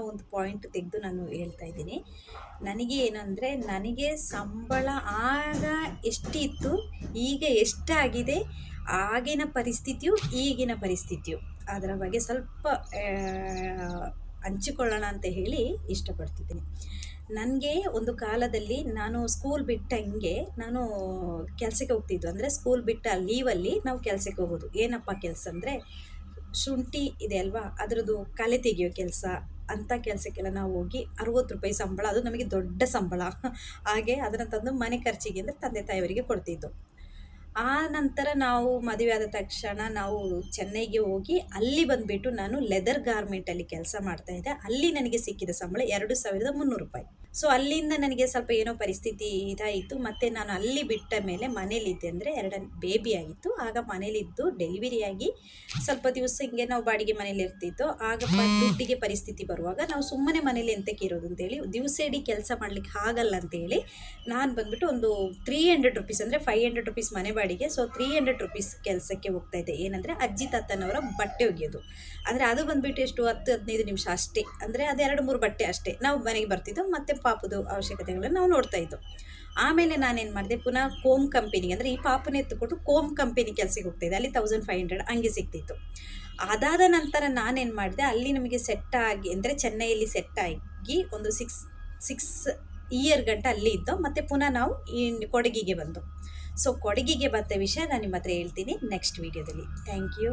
ಒಂದು ಪಾಯಿಂಟ್ ತೆಗೆದು ನಾನು ಹೇಳ್ತಾ ಇದ್ದೀನಿ. ನನಗೆ ಏನಂದರೆ, ನನಗೆ ಸಂಬಳ ಆಗ ಎಷ್ಟಿತ್ತು, ಈಗ ಎಷ್ಟಾಗಿದೆ, ಆಗಿನ ಪರಿಸ್ಥಿತಿಯು ಈಗಿನ ಪರಿಸ್ಥಿತಿಯು. ಅದರ ಬಗ್ಗೆ ಸ್ವಲ್ಪ ಹಂಚಿಕೊಳ್ಳೋಣ ಅಂತ ಹೇಳಿ ಇಷ್ಟಪಡ್ತಿದ್ದೀನಿ. ನನಗೆ ಒಂದು ಕಾಲದಲ್ಲಿ ನಾನು ಸ್ಕೂಲ್ ಬಿಟ್ಟಂಗೆ ನಾನು ಕೆಲಸಕ್ಕೆ ಹೋಗ್ತಿದ್ದು. ಅಂದರೆ ಸ್ಕೂಲ್ ಬಿಟ್ಟ ಲೀವಲ್ಲಿ ನಾವು ಕೆಲಸಕ್ಕೆ ಹೋಗೋದು. ಏನಪ್ಪ ಕೆಲಸ ಅಂದರೆ, ಶುಂಠಿ ಇದೆ ಅಲ್ವಾ? ಅದರದ್ದು ಕಲೆ ತೆಗೆಯೋ ಕೆಲಸ ಅಂಥ ಕೆಲಸಕ್ಕೆಲ್ಲ ನಾವು ಹೋಗಿ ಅರುವತ್ತು ರೂಪಾಯಿ ಸಂಬಳ, ಅದು ನಮಗೆ ದೊಡ್ಡ ಸಂಬಳ. ಹಾಗೆ ಅದನ್ನು ತಂದು ಮನೆ ಖರ್ಚಿಗೆ ಅಂದರೆ ತಂದೆ ತಾಯಿಯವರಿಗೆ ಕೊಡ್ತಿದ್ದು. ಆ ನಂತರ ನಾವು ಮದುವೆ ಆದ ತಕ್ಷಣ ನಾವು ಚೆನ್ನೈಗೆ ಹೋಗಿ ಅಲ್ಲಿ ಬಂದುಬಿಟ್ಟು ನಾನು ಲೆದರ್ ಗಾರ್ಮೆಂಟಲ್ಲಿ ಕೆಲಸ ಮಾಡ್ತಾ ಇದ್ದೆ. ಅಲ್ಲಿ ನನಗೆ ಸಿಕ್ಕಿದ ಸಂಬಳ ಎರಡು ಸಾವಿರದ ಮುನ್ನೂರು ರೂಪಾಯಿ. ಸೊ ಅಲ್ಲಿಂದ ನನಗೆ ಸ್ವಲ್ಪ ಏನೋ ಪರಿಸ್ಥಿತಿ ಇದಾಯಿತು. ಮತ್ತು ನಾನು ಅಲ್ಲಿ ಬಿಟ್ಟ ಮೇಲೆ ಮನೇಲಿದ್ದೆ ಅಂದರೆ ಎರಡು ಬೇಬಿ ಆಗಿತ್ತು. ಆಗ ಮನೇಲಿದ್ದು ಡೆಲಿವರಿ ಆಗಿ ಸ್ವಲ್ಪ ದಿವಸ ಹಿಂಗೆ ನಾವು ಬಾಡಿಗೆ ಮನೇಲಿ ಇರ್ತಿತ್ತು. ಆಗ ದುಡ್ಡಿಗೆ ಪರಿಸ್ಥಿತಿ ಬರುವಾಗ ನಾವು ಸುಮ್ಮನೆ ಮನೇಲಿ ಎಂತಕ್ಕೆ ಇರೋದು ಅಂತೇಳಿ ದಿವಸ ಇಡೀ ಕೆಲಸ ಮಾಡಲಿಕ್ಕೆ ಆಗಲ್ಲ ಅಂತೇಳಿ ನಾನು ಬಂದ್ಬಿಟ್ಟು ಒಂದು ತ್ರೀ ಹಂಡ್ರೆಡ್ ರುಪೀಸ್ ಅಂದರೆ ಫೈವ್ ಹಂಡ್ರೆಡ್ ರುಪೀಸ್ ಮನೆ ಬಾಡಿಗೆ. ಸೊ ತ್ರೀ ಹಂಡ್ರೆಡ್ ರುಪೀಸ್ ಕೆಲಸಕ್ಕೆ ಹೋಗ್ತಾ ಇದ್ದೆ. ಏನಂದರೆ ಅಜ್ಜಿ ತಾತನವರ ಬಟ್ಟೆ ಒಗೆಯೋದು. ಅಂದರೆ ಅದು ಬಂದ್ಬಿಟ್ಟು ಎಷ್ಟು? ಹತ್ತು ಹದಿನೈದು ನಿಮಿಷ ಅಷ್ಟೇ. ಅಂದರೆ ಅದೆರಡು ಮೂರು ಬಟ್ಟೆ ಅಷ್ಟೇ. ನಾವು ಮನೆಗೆ ಬರ್ತಿದ್ದೋ ಮತ್ತು ಪಾಪದು ಅವಶ್ಯಕತೆಗಳನ್ನು ನಾವು ನೋಡ್ತಾ ಇದ್ದೋ. ಆಮೇಲೆ ನಾನೇನು ಮಾಡಿದೆ, ಪುನಃ ಕೋಮ್ ಕಂಪೆನಿಗೆ ಅಂದರೆ ಈ ಪಾಪನ ಎತ್ತುಕೊಟ್ಟು ಕೋಮ್ ಕಂಪೆನಿ ಕೆಲಸಕ್ಕೆ ಹೋಗ್ತಾಯಿದ್ದೆ ಅಲ್ಲಿ ತೌಸಂಡ್ ಫೈವ್ ಹಂಡ್ರೆಡ್ ಹಂಗೆ ಸಿಗ್ತಿತ್ತು. ಅದಾದ ನಂತರ ನಾನೇನು ಮಾಡಿದೆ, ಅಲ್ಲಿ ನಮಗೆ ಸೆಟ್ ಆಗಿ ಅಂದರೆ ಚೆನ್ನೈಯಲ್ಲಿ ಸೆಟ್ ಆಗಿ ಒಂದು ಸಿಕ್ಸ್ ಸಿಕ್ಸ್ ಇಯರ್ ಗಂಟ ಅಲ್ಲಿ ಇದ್ದೋ. ಮತ್ತು ಪುನಃ ನಾವು ಈ ಕೊಡಗಿಗೆ ಬಂದು. ಸೊ ಕೊಡಗಿಗೆ ಬಂದ ವಿಷಯ ನಾನು ನಿಮ್ಮ ಹತ್ರ ಹೇಳ್ತೀನಿ ನೆಕ್ಸ್ಟ್ ವೀಡಿಯೋದಲ್ಲಿ ಥ್ಯಾಂಕ್ ಯು